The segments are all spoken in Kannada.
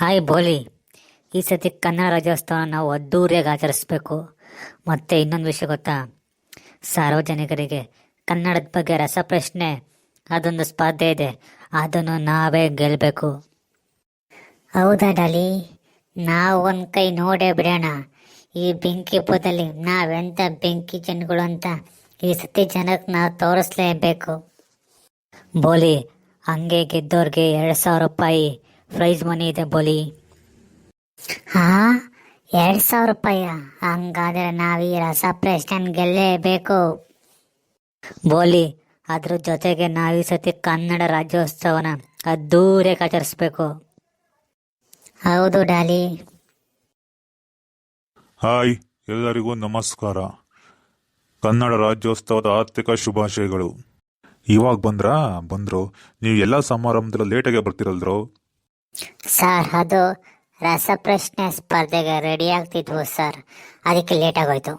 ಹಾಯ್ ಬೋಲಿ. ಈ ಸತಿ ಕನ್ನಡ ರಾಜ್ಯೋತ್ಸವ ನಾವು ಅದ್ದೂರಿಯಾಗಿ ಆಚರಿಸ್ಬೇಕು. ಮತ್ತು ಇನ್ನೊಂದು ವಿಷಯ ಗೊತ್ತಾ? ಸಾರ್ವಜನಿಕರಿಗೆ ಕನ್ನಡದ ಬಗ್ಗೆ ರಸಪ್ರಶ್ನೆ, ಅದೊಂದು ಸ್ಪರ್ಧೆ ಇದೆ. ಅದನ್ನು ನಾವೇ ಗೆಲ್ಲಬೇಕು ಹೌದಾ ಡಾಲಿ? ನಾವು ಒಂದು ಕೈ ನೋಡೇ ಬಿಡೋಣ. ಈ ಬೆಂಕಿ ಹಬ್ಬದಲ್ಲಿ ನಾವೆಂಥ ಬೆಂಕಿ ಜನಗಳು ಅಂತ ಈ ಸತಿ ಜನಕ್ಕೆ ನಾವು ತೋರಿಸ್ಲೇಬೇಕು. ಬೋಲಿ, ಹಂಗೆ ಗೆದ್ದೋರಿಗೆ ಎರಡು ಸಾವಿರ ರೂಪಾಯಿ ಪ್ರೈಸ್ ಮನಿ ಇದೆ ಬೋಲಿ. ಹಾ ಎರಡು ಸಾವಿರ ರೂಪಾಯ. ಹಂಗಾದ್ರೆ ನಾವು ಈ ರಸ ಪ್ರಶ್ನೆ ಗೆಲ್ಲೇಬೇಕು. ಬೋಲಿ ಅದ್ರ ಜೊತೆಗೆ ನಾವು ಈ ಸತಿ ಕನ್ನಡ ರಾಜ್ಯೋತ್ಸವನ ಅದ್ದೂರಿಯಾಗಿ ಆಚರಿಸ್ಬೇಕು. ಹೌದು ಡಾಲಿ. ಹಾಯ್ ಎಲ್ಲರಿಗೂ ನಮಸ್ಕಾರ. ಕನ್ನಡ ರಾಜ್ಯೋತ್ಸವದ ಆರ್ಥಿಕ ಶುಭಾಶಯಗಳು. ಇವಾಗ ಬಂದ್ರಾ? ಬಂದ್ರು. ನೀವು ಎಲ್ಲ ಸಮಾರಂಭದಲ್ಲೂ ಲೇಟಾಗೆ ಬರ್ತಿರಲ್ದ್ರು? ಸರ್ ಅದು ರಸಪ್ರಶ್ನೆ ಸ್ಪರ್ಧೆಗೆ ರೆಡಿ ಆಗ್ತಿದ್ವು ಸರ್. ಅದಕ್ಕೆ ಲೇಟ್ ಆಗೋಯ್ತು.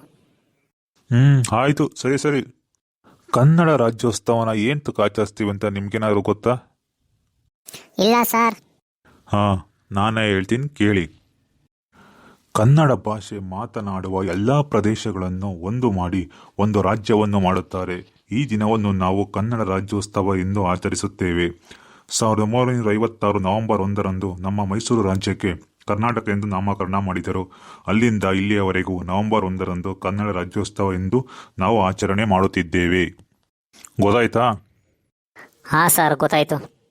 ಹ್ಮ್ ಆಯ್ತು. ಸರಿ ಸರಿ. ಕನ್ನಡ ರಾಜ್ಯೋತ್ಸವನ ಏನ್ ತುಕ ಆಚರಿಸ್ತೀವಿ ಅಂತ ನಿಮ್ಗೇನಾದ್ರು ಗೊತ್ತಾ? ಇಲ್ಲ ಸರ್. ಹಾ ನಾನೇ ಹೇಳ್ತೀನಿ ಕೇಳಿ. ಕನ್ನಡ ಭಾಷೆ ಮಾತನಾಡುವ ಎಲ್ಲ ಪ್ರದೇಶಗಳನ್ನು ಒಂದು ಮಾಡಿ ಒಂದು ರಾಜ್ಯವನ್ನು ಮಾಡುತ್ತಾರೆ. ಈ ದಿನವನ್ನು ನಾವು ಕನ್ನಡ ರಾಜ್ಯೋತ್ಸವ ಎಂದು ಆಚರಿಸುತ್ತೇವೆ. ಸಾವಿರದ ಒಂಬೈನೂರ ಐವತ್ತಾರು ನವೆಂಬರ್ ಒಂದರಂದು ನಮ್ಮ ಮೈಸೂರು ರಾಜ್ಯಕ್ಕೆ ಕರ್ನಾಟಕ ಎಂದು ನಾಮಕರಣ ಮಾಡಿದರು. ಅಲ್ಲಿಂದ ಇಲ್ಲಿಯವರೆಗೂ ನವೆಂಬರ್ ಒಂದರಂದು ಕನ್ನಡ ರಾಜ್ಯೋತ್ಸವ ಎಂದು ನಾವು ಆಚರಣೆ ಮಾಡುತ್ತಿದ್ದೇವೆ. ಗೊತ್ತಾಯ್ತಾ? ಹಾಂ ಸರ್ ಗೊತ್ತಾಯ್ತು.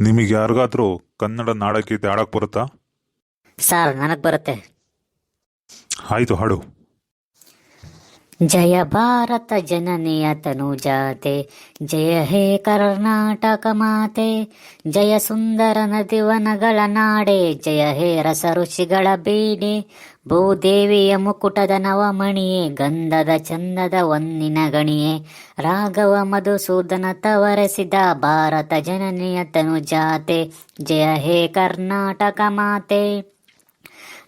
ನಿಮಗೆ ಯಾರಿಗಾದ್ರೂ ಕನ್ನಡ ನಾಡಕ್ಕೆ ಆಡಕ್ ಬರುತ್ತಾ? ಸರ್ ನನಗೆ ಬರುತ್ತೆ. ಆಯ್ತು ಹಾಡು. ಜಯ ಭಾರತ ಜನನಿಯ ತನುಜಾತೆ ಜಯ ಹೇ ಕರ್ನಾಟಕ ಮಾತೆ. ಜಯ ಸುಂದರ ನದಿವನಗಳ ನಾಡೆ. ಜಯ ಹೇ ರಸ ಋಷಿಗಳ ಬೀಡೆ. ಭೂದೇವಿಯ ಮುಕುಟದ ನವಮಣಿಯೇ, ಗಂಧದ ಚಂದದ ಒನ್ನಿನ ಗಣಿಯೇ. ರಾಘವ ಮಧುಸೂದನ ತವರಸಿದ ಭಾರತ ಜನನಿಯ ತನುಜಾತೆ ಜಯ ಹೇ ಕರ್ನಾಟಕ ಮಾತೆ.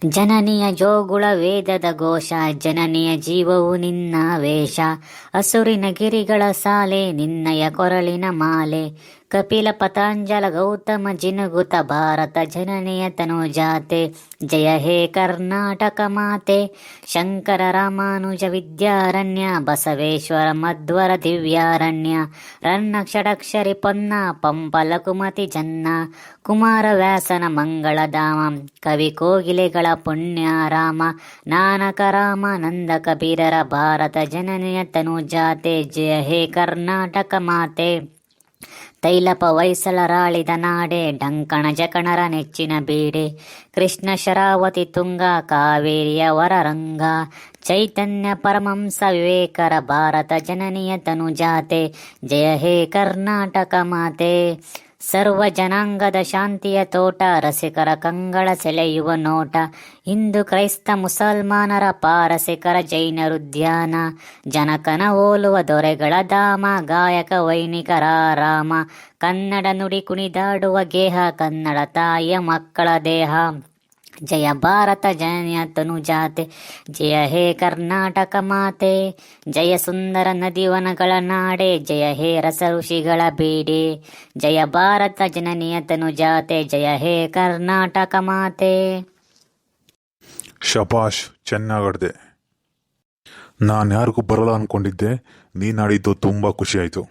ಜನನಿಯ ಜೋಗುಳ ವೇದದ ಘೋಷ ಜನನಿಯ ಜೀವವು ನಿನ್ನ ವೇಷ. ಹಸುರಿನ ಗಿರಿಗಳ ಸಾಲೆ ನಿನ್ನಯ ಕೊರಳಿನ ಮಾಲೆ. ಕಪಿಲ ಪತಾಂಜಲ ಗೌತಮ ಜಿನುಗುತ ಭಾರತ ಜನನಿಯ ತನುಜಾತೆ ಜಯ ಹೇ ಕರ್ನಾಟಕ ಮಾತೆ. ಶಂಕರ ರಾಮಾನುಜ ವಿದ್ಯಾರಣ್ಯ, ಬಸವೇಶ್ವರ ಮಧ್ವರ ದಿವ್ಯಾರಣ್ಯ ರನ್ನ ಷಡಕ್ಷರಿ ಪೊನ್ನ, ಪಂಪಲ ಕುಮತಿ ಜನ್ನ, ಕುಮಾರ ವ್ಯಾಸನ ಮಂಗಳಧಾಮ ಕವಿ ಕೋಗಿಲೆಗಳ ಪುಣ್ಯಾರಾಮ, ನಾನಕ ರಾಮ ನಂದ ಕಬೀರರ ಭಾರತ ಜನನಿಯ ತನುಜಾತೆ ಜಯ ಹೇ ಕರ್ನಾಟಕ ಮಾತೆ. ತೈಲಪ ವೈಸಲರಾಳಿದ ನಾಡೆ, ಡಂಕಣ ಜಕಣರ ನೆಚ್ಚಿನ ಬೀಡೆ. ಕೃಷ್ಣ ಶರಾವತಿ ತುಂಗ, ಕಾವೇರಿಯ ವರರಂಗ ಚೈತನ್ಯ ಪರಮಂಸ ವಿವೇಕರ ಭಾರತ ಜನನಿಯ ತನುಜಾತೆ. ಜಯ ಹೇ ಕರ್ನಾಟಕ ಮಾತೆ. ಸರ್ವ ಜನಾಂಗದ ಶಾಂತಿಯ ತೋಟ, ರಸಿಕರ ಕಂಗಳ ಸೆಳೆಯುವ ನೋಟ. ಹಿಂದೂ ಕ್ರೈಸ್ತ ಮುಸಲ್ಮಾನರ ಪಾರಸಿಕರ ಜೈನರುದ್ಯಾನ ಜನಕನ ಓಲುವ ದೊರೆಗಳ ಧಾಮ, ಗಾಯಕ ವೈನಿಕರ ರಾಮ. ಕನ್ನಡ ನುಡಿ ಕುಣಿದಾಡುವ ಗೇಹ, ಕನ್ನಡ ತಾಯಿಯ ಮಕ್ಕಳ ದೇಹ. ಜಯ ಭಾರತ ಜನನಿಯ ತನುಜಾತೆ, ಜಯ ಹೇ ಕರ್ನಾಟಕ ಮಾತೆ, ಜಯ ಸುಂದರ ನದಿವನಗಳ ನಾಡೆ, ಜಯ ಹೇ ರಸ ಋಷಿಗಳ ಬೀಡೆ, ಜಯ ಭಾರತ ಜನನಿಯ ತನುಜಾತೆ, ಜಯ ಹೇ ಕರ್ನಾಟಕ ಮಾತೆ. ಶಬಾಷ್ ಚೆನ್ನಾಗಡ್ದೆ. ನಾನು ಯಾರಿಗೂ ಬರಲ್ಲ ಅನ್ಕೊಂಡಿದ್ದೆ ನೀನಾಡಿದ್ದು ತುಂಬ ಖುಷಿ ಆಯಿತು.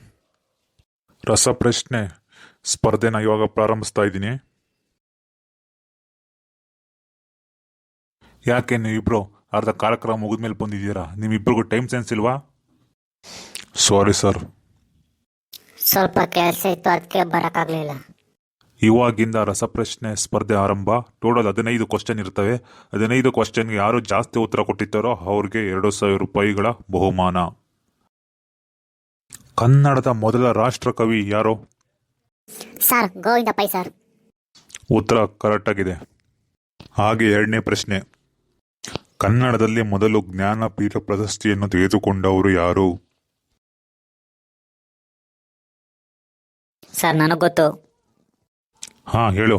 ರಸಪ್ರಶ್ನೆ, ಸ್ಪರ್ಧೆನ ಇವಾಗ ಪ್ರಾರಂಭಿಸ್ತಾ ಇದ್ದೀನಿ. ಯಾಕೆ ನೀವಿಬ್ರು ಅರ್ಧ ಕಾರ್ಯಕ್ರಮ ಮುಗಿದ್ಮೇಲೆ ಬಂದಿದ್ದೀರಾ? ನಿಮ್ಮಿಬ್ರಿಗೂ ಟೈಮ್ ಸೆನ್ಸ್ ಇಲ್ವಾ? ಸಾರಿ ಸರ್ ಸ್ವಲ್ಪ ಕೆಲಸ ಇತ್ತು ಅದಕ್ಕೆ ಬರೋಕ್ಕಾಗಲಿಲ್ಲ. ಇವಾಗಿಂದ ರಸಪ್ರಶ್ನೆ ಸ್ಪರ್ಧೆ ಆರಂಭ. ಟೋಟಲ್ ಹದಿನೈದು ಕ್ವಶನ್ ಇರ್ತವೆ. ಹದಿನೈದು ಕ್ವಶನ್ಗೆ ಯಾರು ಜಾಸ್ತಿ ಉತ್ತರ ಕೊಟ್ಟಿದ್ದಾರೋ ಅವ್ರಿಗೆ ಎರಡು ಸಾವಿರ ರೂಪಾಯಿಗಳ ಬಹುಮಾನ. ಕನ್ನಡದ ಮೊದಲ ರಾಷ್ಟ್ರಕವಿ ಯಾರು? Sir Govinda Pai sir. ಉತ್ತರ ಕರೆಕ್ಟ್ ಆಗಿದೆ. ಹಾಗೆ ಎರಡನೇ ಪ್ರಶ್ನೆ. ಕನ್ನಡದಲ್ಲಿ ಮೊದಲು ಜ್ಞಾನಪೀಠ ಪ್ರಶಸ್ತಿಯನ್ನು ತೆಗೆದುಕೊಂಡವರು ಯಾರು? ಸರ್ ನನಗೆ ಗೊತ್ತು. ಹಾ ಹೇಳು.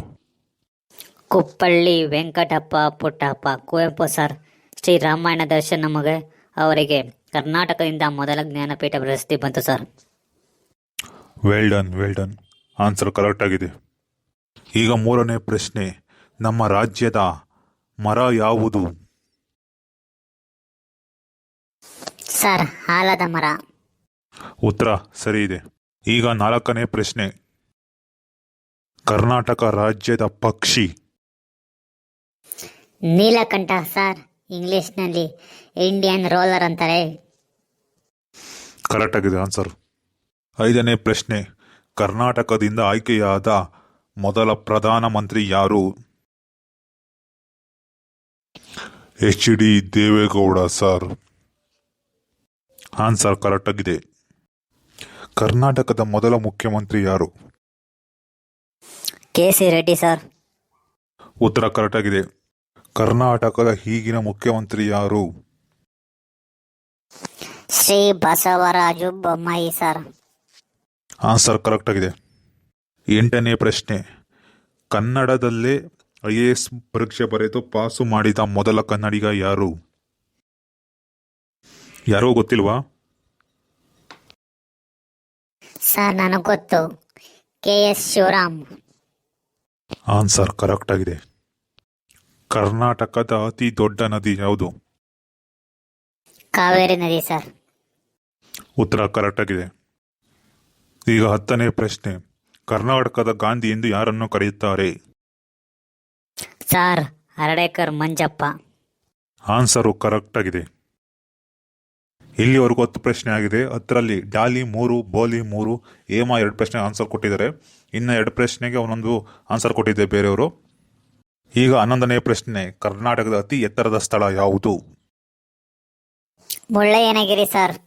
ಕುಪ್ಪಳ್ಳಿ ವೆಂಕಟಪ್ಪ ಪುಟ್ಟಪ್ಪ ಕುವೆಂಪು ಸರ್ ಶ್ರೀ ರಾಮಾಯಣ ದರ್ಶನ್ ನಮಗೆ ಅವರಿಗೆ ಕರ್ನಾಟಕದಿಂದ ಮೊದಲ ಜ್ಞಾನಪೀಠ ಪ್ರಶಸ್ತಿ ಬಂತು sir. Well done well done answer correct ಆಗಿದೆ. ಈಗ ಮೂರನೇ ಪ್ರಶ್ನೆ. ನಮ್ಮ ರಾಜ್ಯದ ಮರ ಯಾವುದು? ಸರ್ ಆಲದ ಮರ. ಉತ್ತರ ಸರಿ ಇದೆ. ಈಗ ನಾಲ್ಕನೇ ಪ್ರಶ್ನೆ. ಕರ್ನಾಟಕ ರಾಜ್ಯದ ಪಕ್ಷಿ. ನೀಲಕಂಠ ಸರ್ ಇಂಗ್ಲಿಷ್ನಲ್ಲಿ ಇಂಡಿಯನ್ ರೋಲರ್ ಅಂತಾರೆ. ಕರೆಕ್ಟ್ ಆಗಿದೆ ಆನ್ಸರ್. ಐದನೇ ಪ್ರಶ್ನೆ. ಕರ್ನಾಟಕದಿಂದ ಆಯ್ಕೆಯಾದ ಮೊದಲ ಪ್ರಧಾನಮಂತ್ರಿ ಯಾರು? H D Devegowda sir. Answer correct ಆಗಿದೆ ಕರ್ನಾಟಕದ ಮೊದಲ ಮುಖ್ಯಮಂತ್ರಿ ಯಾರು? K C Reddy sir. ಉತ್ತರ ಕರೆಕ್ಟ್ ಆಗಿದೆ ಕರ್ನಾಟಕದ ಈಗಿನ ಮುಖ್ಯಮಂತ್ರಿ ಯಾರು? Shri Basavaraju Bommai sir. Answer correct ಆಗಿದೆ ಎಂಟನೇ ಪ್ರಶ್ನೆ. ಕನ್ನಡದಲ್ಲೇ ಐ ಎ ಎಸ್ ಪರೀಕ್ಷೆ ಬರೆದು ಪಾಸು ಮಾಡಿದ ಮೊದಲ ಕನ್ನಡಿಗ ಯಾರು? ಯಾರೋ ಗೊತ್ತಿಲ್ವಾ? ಸರ್ ನನಗೆ ಗೊತ್ತು. K S Shivaram. Answer correct ಆಗಿದೆ. ಕರ್ನಾಟಕದ ಅತಿ ದೊಡ್ಡ ನದಿ ಯಾವುದು? ಕಾವೇರಿ ನದಿ ಸರ್. ಉತ್ತರ ಕರೆಕ್ಟ್ ಆಗಿದೆ. ಈಗ ಹತ್ತನೇ ಪ್ರಶ್ನೆ. ಕರ್ನಾಟಕದ ಗಾಂಧಿ ಎಂದು ಯಾರನ್ನು ಕರೆಯುತ್ತಾರೆ? Sir Hardekar Manjappa. Answer correct ಆಗಿದೆ. ಇಲ್ಲಿವರೆಗೂ ಹತ್ತು ಪ್ರಶ್ನೆ ಆಗಿದೆ. ಹತ್ತರಲ್ಲಿ ಡಾಲಿ ಮೂರು ಬೋಲಿ ಮೂರು ಏಮ ಎರಡು ಪ್ರಶ್ನೆ ಆನ್ಸರ್ ಕೊಟ್ಟಿದ್ದಾರೆ. ಇನ್ನು ಎರಡು ಪ್ರಶ್ನೆಗೆ ಒಂದೊಂದು ಆನ್ಸರ್ ಕೊಟ್ಟಿದ್ದೆ ಬೇರೆಯವರು. ಈಗ ಹನ್ನೊಂದನೇ ಪ್ರಶ್ನೆ ಕರ್ನಾಟಕದ ಅತಿ ಎತ್ತರದ ಸ್ಥಳ ಯಾವುದು? ಮುಳ್ಳಯ್ಯನಗಿರಿ ಸರ್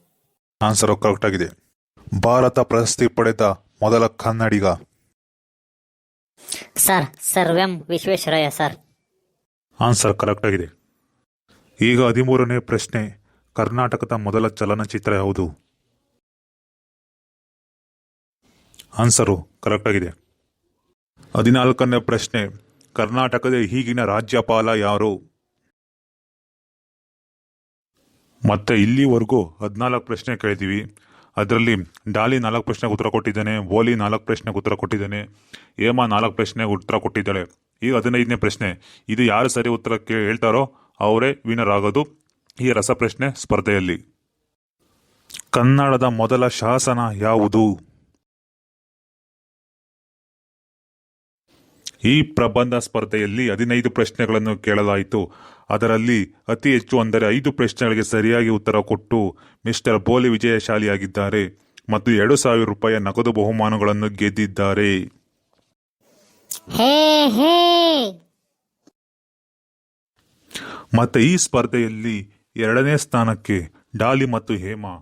ಆನ್ಸರ್ ಕರೆಕ್ಟ್ ಆಗಿದೆ. ಭಾರತ ಪ್ರಶಸ್ತಿ ಪಡೆದ ಮೊದಲ ಕನ್ನಡಿಗ? Sir sir M Visvesvaraya sir answer correct ಆಗಿದೆ. ಈಗ ಹದಿಮೂರನೇ ಪ್ರಶ್ನೆ ಕರ್ನಾಟಕದ ಮೊದಲ ಚಲನಚಿತ್ರ ಯಾವುದು? ಆನ್ಸರು ಕರೆಕ್ಟ್ ಆಗಿದೆ. ಹದಿನಾಲ್ಕನೇ ಪ್ರಶ್ನೆ. ಕರ್ನಾಟಕದ ಈಗಿನ ರಾಜ್ಯಪಾಲ ಯಾರು? ಮತ್ತೆ ಇಲ್ಲಿವರೆಗೂ ಹದಿನಾಲ್ಕು ಪ್ರಶ್ನೆ ಕೇಳಿದ್ದೀವಿ. ಅದರಲ್ಲಿ ಡಾಲಿ ನಾಲ್ಕು ಪ್ರಶ್ನೆಗೆ ಉತ್ತರ ಕೊಟ್ಟಿದ್ದಾನೆ, ಓಲಿ ನಾಲ್ಕು ಪ್ರಶ್ನೆಗೆ ಉತ್ತರ ಕೊಟ್ಟಿದ್ದಾನೆ, ಹೇಮಾ ನಾಲ್ಕು ಪ್ರಶ್ನೆಗೆ ಉತ್ತರ ಕೊಟ್ಟಿದ್ದಾಳೆ. ಈಗ ಹದಿನೈದನೇ ಪ್ರಶ್ನೆ. ಇದು ಯಾರು ಸರಿ ಉತ್ತರ ಕೇ ಹೇಳ್ತಾರೋ ಅವರೇ ವಿನರ್ ಆಗೋದು. ಈ ರಸಪ್ರಶ್ನೆ ಸ್ಪರ್ಧೆಯಲ್ಲಿ. ಕನ್ನಡದ ಮೊದಲ ಶಾಸನ ಯಾವುದು? ಈ ಪ್ರಬಂಧ ಸ್ಪರ್ಧೆಯಲ್ಲಿ ಹದಿನೈದು ಪ್ರಶ್ನೆಗಳನ್ನು ಕೇಳಲಾಯಿತು. ಅದರಲ್ಲಿ ಅತಿ ಹೆಚ್ಚು ಅಂದರೆ ಐದು ಪ್ರಶ್ನೆಗಳಿಗೆ ಸರಿಯಾಗಿ ಉತ್ತರ ಕೊಟ್ಟು ಮಿಸ್ಟರ್ ಬೋಲಿ ವಿಜಯಶಾಲಿಯಾಗಿದ್ದಾರೆ ಮತ್ತು ಎರಡು ಸಾವಿರ ರೂಪಾಯಿಯ ನಗದು ಬಹುಮಾನಗಳನ್ನು ಗೆದ್ದಿದ್ದಾರೆ. ಮತ್ತೆ ಈ ಸ್ಪರ್ಧೆಯಲ್ಲಿ ಎರಡನೇ ಸ್ಥಾನಕ್ಕೆ ಡಾಲಿ ಮತ್ತು ಹೇಮಾ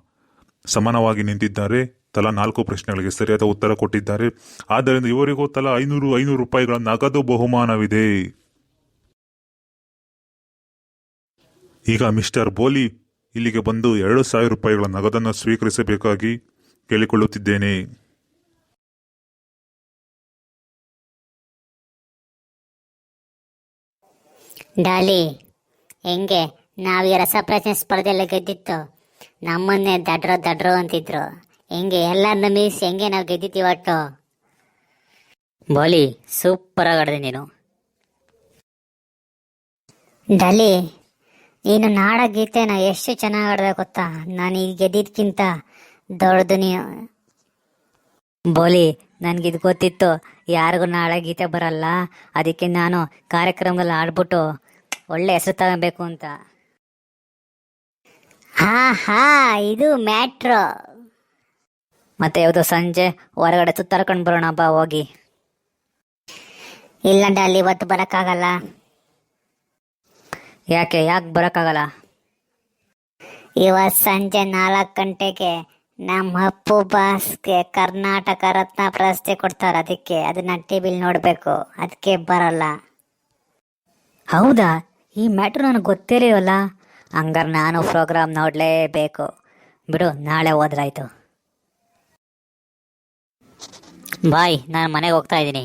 ಸಮಾನವಾಗಿ ನಿಂತಿದ್ದಾರೆ. ತಲಾ ನಾಲ್ಕು ಪ್ರಶ್ನೆಗಳಿಗೆ ಸರಿಯಾದ ಉತ್ತರ ಕೊಟ್ಟಿದ್ದಾರೆ. ಆದ್ದರಿಂದ ಇವರಿಗೂ ತಲಾ ಐನೂರು ಐನೂರು ರೂಪಾಯಿಗಳ ನಗದು ಬಹುಮಾನವಿದೆ. ಈಗ ಮಿಸ್ಟರ್ ಬೋಲಿ ಇಲ್ಲಿಗೆ ಬಂದು ಎರಡು ಸಾವಿರ ರೂಪಾಯಿಗಳ ನಗದನ್ನು ಸ್ವೀಕರಿಸಬೇಕಾಗಿ ಕೇಳಿಕೊಳ್ಳುತ್ತಿದ್ದೇನೆ. ಡಾಲಿ, ಹೆಂಗೆ? ನಾವು ಈ ರಸಪ್ರಶ್ನೆ ಸ್ಪರ್ಧೆಯಲ್ಲಿ ಗೆದ್ದಿತ್ತು. ನಮ್ಮನ್ನೇ ದಡ್ರೋ ದಡ್ರೋ ಅಂತಿದ್ರು. ಹೆಂಗೆ ಎಲ್ಲರನ್ನ ಮೀಸ್ ಹೆಂಗೆ ನಾವು ಗೆದ್ದಿತ್ತೀವಿ ಒಟ್ಟು. ಬೋಲಿ ಸೂಪರ್ ಆಗಿ ನೀನು. ಡಲಿ, ನೀನು ನಾಡ ಗೀತೆನ ಎಷ್ಟು ಚೆನ್ನಾಗಿ ಆಡಿದೆ ಗೊತ್ತಾ? ನಾನು ಈಗ ಗೆದ್ದಿದ್ಕಿಂತ ದೊಡ್ಡದು ನೀವು ಬೋಲಿ ಇದು ಗೊತ್ತಿತ್ತು. ಯಾರಿಗೂ ನಾಳೆ ಗೀತೆ ಬರಲ್ಲ. ಅದಕ್ಕೆ ನಾನು ಕಾರ್ಯಕ್ರಮದಲ್ಲಿ ಆಡ್ಬಿಟ್ಟು ಒಳ್ಳೆ ಹೆಸರು ತಗೋಬೇಕು ಅಂತ. ಹಾ ಹಾ ಇದು ಮ್ಯಾಟ್ರೋ. ಮತ್ತೆ ಯಾವುದು ಸಂಜೆ ಹೊರಗಡೆ ಸುತ್ತಾರ್ಕೊಂಡು ಬರೋಣ ಬಾ ಹೋಗಿ. ಇಲ್ಲ ಅಲ್ಲಿ ಇವತ್ತು ಬರೋಕ್ಕಾಗಲ್ಲ. ಯಾಕೆ ಯಾಕೆ ಬರೋಕ್ಕಾಗಲ್ಲ? ಇವತ್ತು ಸಂಜೆ ನಾಲ್ಕು ಗಂಟೆಗೆ ನಮ್ಮ ಅಪ್ಪು ಬಾಸ್ಗೆ ಕರ್ನಾಟಕ ರತ್ನ ಪ್ರಶಸ್ತಿ ಕೊಡ್ತಾರೆ ಅದಕ್ಕೆ. ಅದನ್ನ ಟಿವಿಲಿ ನೋಡಬೇಕು. ಅದಕ್ಕೆ ಬರಲ್ಲ. ಹೌದಾ? ಈ ಮ್ಯಾಟ್ರ್ ನನಗೆ ಗೊತ್ತಿರಲಿವಲ್ಲ ಹಂಗಾರೆ ನಾನು ಪ್ರೋಗ್ರಾಮ್ ನೋಡಲೇಬೇಕು. ಬಿಡು ನಾಳೆ ಹೋದ್ರಾಯ್ತು. ಬಾಯ್ ನಾನು ಮನೆಗೆ ಹೋಗ್ತಾ ಇದ್ದೀನಿ.